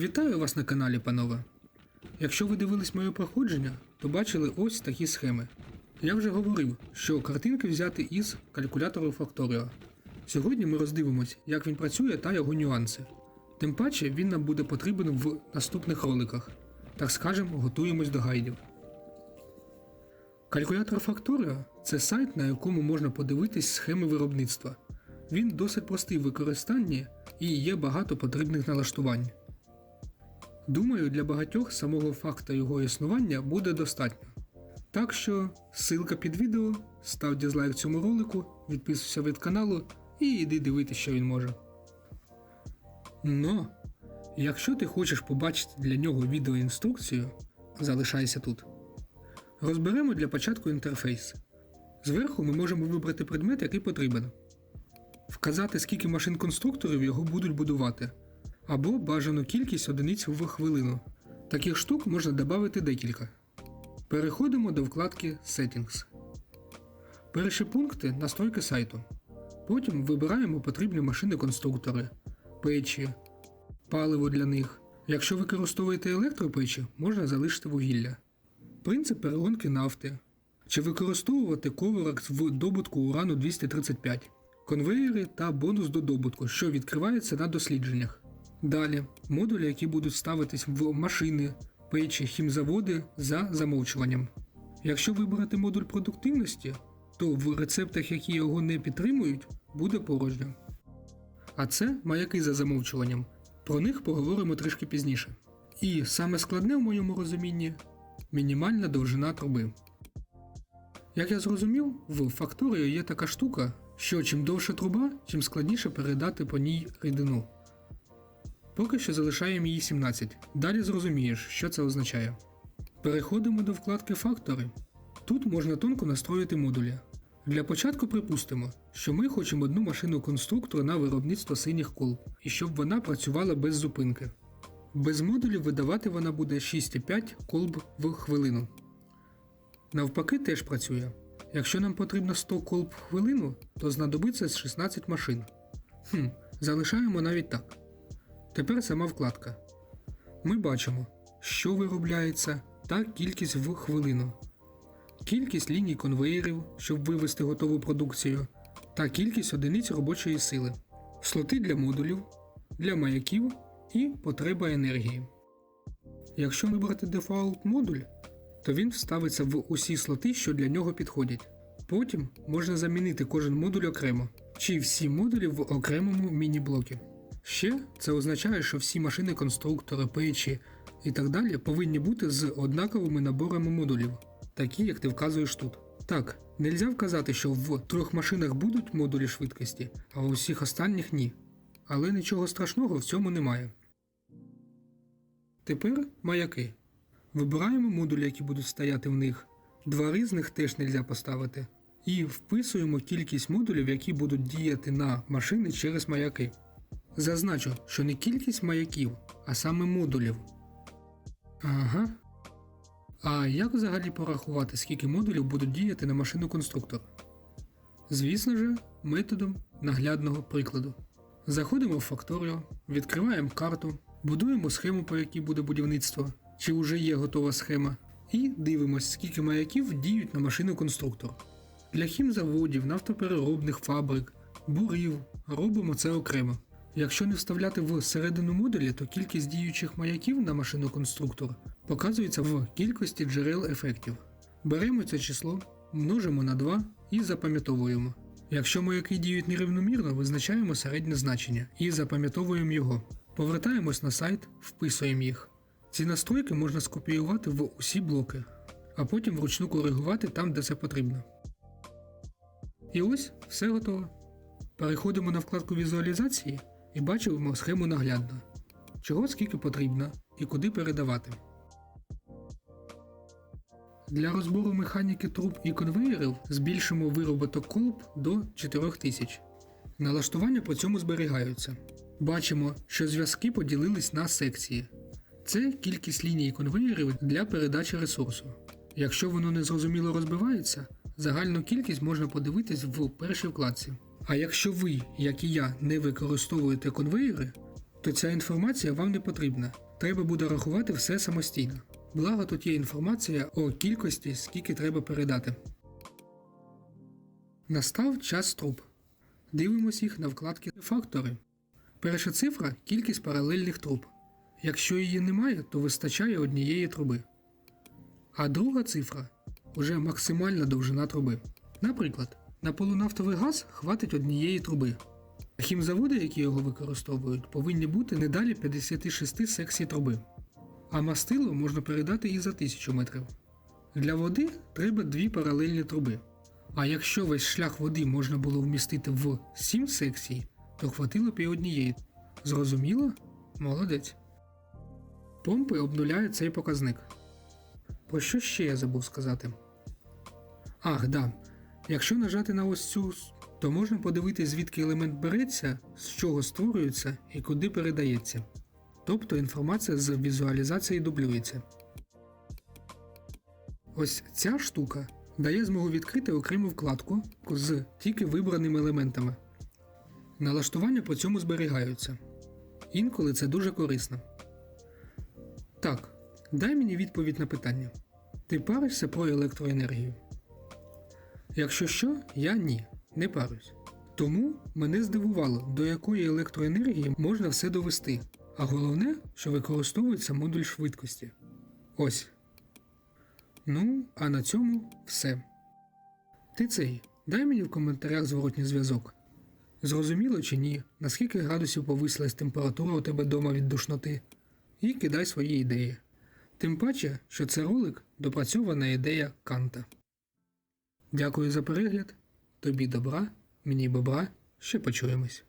Вітаю вас на каналі, панове. Якщо ви дивились моє проходження, то бачили ось такі схеми. Я вже говорив, що картинки взяти із калькулятору Factorio. Сьогодні ми роздивимось, як він працює та його нюанси. Тим паче він нам буде потрібен в наступних роликах. Так скажемо, готуємось до гайдів. Калькулятор Factorio – це сайт, на якому можна подивитись схеми виробництва. Він досить простий в використанні і є багато потрібних налаштувань. Думаю, для багатьох самого факта його існування буде достатньо. Так що, ссылка під відео, став дізлайк цьому ролику, відписуйся від каналу і йди дивитися, що він може. Но, якщо ти хочеш побачити для нього відеоінструкцію, залишайся тут. Розберемо для початку інтерфейс. Зверху ми можемо вибрати предмет, який потрібен, вказати, скільки машин конструкторів його будуть будувати, або бажану кількість одиниць в хвилину. Таких штук можна додати декілька. Переходимо до вкладки Settings. Перші пункти настройки сайту. Потім вибираємо потрібні машини-конструктори, печі, паливо для них. Якщо використовуєте електропечі, можна залишити вугілля. Принцип перегонки нафти. Чи використовувати коваракс в добутку урану 235, конвеєри та бонус до добутку, що відкривається на дослідженнях. Далі модулі, які будуть ставитись в машини, печі, хімзаводи за замовчуванням. Якщо вибрати модуль продуктивності, то в рецептах, які його не підтримують, буде порожньо. А це маяки за замовчуванням. Про них поговоримо трішки пізніше. І саме складне в моєму розумінні мінімальна довжина труби. Як я зрозумів, в Factorio є така штука, що чим довша труба, тим складніше передати по ній рідину. Поки що залишаємо її 17. Далі зрозумієш, що це означає. Переходимо до вкладки Фактори. Тут можна тонко настроїти модулі. Для початку припустимо, що ми хочемо одну машину конструктора на виробництво синіх колб, і щоб вона працювала без зупинки. Без модулів видавати вона буде 6,5 колб в хвилину. Навпаки, теж працює. Якщо нам потрібно 100 колб в хвилину, то знадобиться 16 машин. Хм, залишаємо навіть так. Тепер сама вкладка. Ми бачимо, що виробляється та кількість в хвилину, кількість ліній конвеєрів, щоб вивести готову продукцію, та кількість одиниць робочої сили, слоти для модулів, для маяків і потреба енергії. Якщо вибрати дефолт модуль, то він вставиться в усі слоти, що для нього підходять. Потім можна замінити кожен модуль окремо, чи всі модулі в окремому міні-блокі. Ще це означає, що всі машини конструктори, печі і так далі повинні бути з однаковими наборами модулів, такі як ти вказуєш тут. Так, нельзя вказати, що в трьох машинах будуть модулі швидкості, а у всіх останніх ні. Але нічого страшного в цьому немає. Тепер маяки. Вибираємо модулі, які будуть стояти в них. Два різних теж нельзя поставити. І вписуємо кількість модулів, які будуть діяти на машини через маяки. Зазначу, що не кількість маяків, а саме модулів. Ага. А як взагалі порахувати, скільки модулів будуть діяти на машину конструктор? Звісно же, методом наглядного прикладу. Заходимо в Factorio, відкриваємо карту, будуємо схему, по якій буде будівництво, чи вже є готова схема, і дивимося, скільки маяків діють на машину конструктор. Для хімзаводів, нафтопереробних фабрик, бурів робимо це окремо. Якщо не вставляти в середину модулі, то кількість діючих маяків на машину конструктор показується в кількості джерел ефектів. Беремо це число, множимо на 2 і запам'ятовуємо. Якщо маяки діють нерівномірно, визначаємо середнє значення і запам'ятовуємо його. Повертаємось на сайт, вписуємо їх. Ці настройки можна скопіювати в усі блоки, а потім вручну коригувати там, де це потрібно. І ось все готово. Переходимо на вкладку візуалізації і бачимо схему наглядно. Чого скільки потрібно і куди передавати. Для розбору механіки труб і конвеєрів збільшимо вироботок колб до 4000. Налаштування по цьому зберігаються. Бачимо, що зв'язки поділились на секції. Це кількість ліній конвеєрів для передачі ресурсу. Якщо воно незрозуміло розбивається, загальну кількість можна подивитись в першій вкладці. А якщо ви, як і я, не використовуєте конвеєри, то ця інформація вам не потрібна. треба буде рахувати все самостійно. Благо тут є інформація о кількості, скільки треба передати. Настав час труб. Дивимось їх на вкладці Фактори. Перша цифра кількість паралельних труб. Якщо її немає, то вистачає однієї труби. А друга цифра уже максимальна довжина труби. Наприклад, на полунафтовий газ хватить однієї труби. Хімзаводи, які його використовують, повинні бути не далі 56 секцій труби. А мастило можна передати і за 1000 метрів. Для води треба дві паралельні труби. А якщо весь шлях води можна було вмістити в 7 секцій, то хватило б і однієї. Зрозуміло? Молодець. Помпи обнуляють цей показник. Про що ще я забув сказати? Ах, да. Якщо нажати на ось цю, то можна подивитись, звідки елемент береться, з чого створюється і куди передається. Тобто інформація з візуалізації дублюється. Ось ця штука дає змогу відкрити окрему вкладку з тільки вибраними елементами. Налаштування по цьому зберігаються. Інколи це дуже корисно. Так, дай мені відповідь на питання. Ти паришся про електроенергію? Якщо що, я ні, не парюсь. Тому мене здивувало, до якої електроенергії можна все довести, а головне, що використовується модуль швидкості. Ось. Ну, а на цьому все. Ти цей, дай мені в коментарях зворотній зв'язок. Зрозуміло чи ні, наскільки градусів повисилась температура у тебе дома від душноти, і кидай свої ідеї. Тим паче, що це ролик допрацьована ідея Канта. Дякую за перегляд. Тобі добра, мені бобра, ще почуємось.